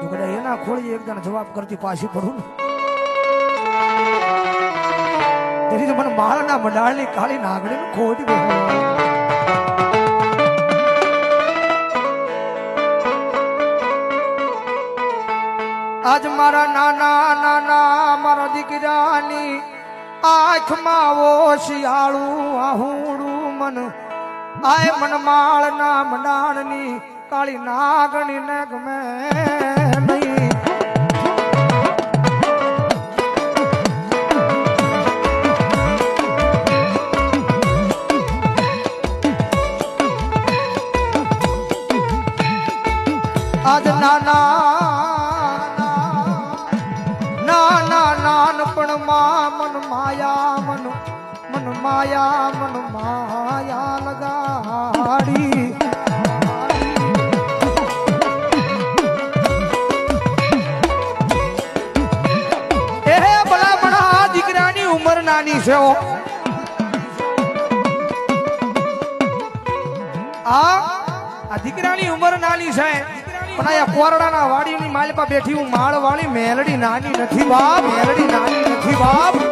તો કદાચ એના ખોળી એક જણ જવાબ કરતી પાછી પડું ને. તેથી તો મને માળના મંડાળની કાળી નાગણી ખોટી ગઈ. આજ મારા નાના નાના મારા દીકરાની આંખમાં ઓ શિયાળું આહુડું મન. આય મન માળના મંડાણની કાળી નાગણી ને ગમે. આજ નાના નાના નાનપણમાં મન માયા, મન મન માયા મન માયા લગાડી. એ ભલામણ આ દીકરાની ઉંમર નાની છે આ દીકરાની ઉંમર નાની છે. પણ આ કોરડાના વાડીની માલપા બેઠી હું માળવાળી મેલડી નાની નથી બાપ, મેલડી નાની નથી બાપ.